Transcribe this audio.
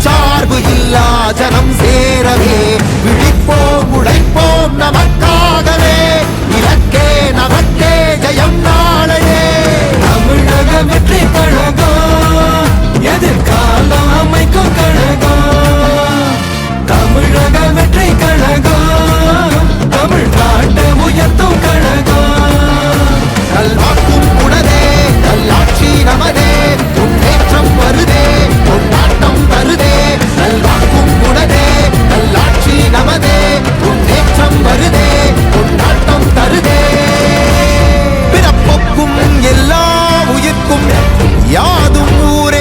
சார்பு இல்லா ஜனம் சேரவே. விழிப்போம் உழைப்போம் நமக்கு உயிர்க்கும் யாதும் ஊரே.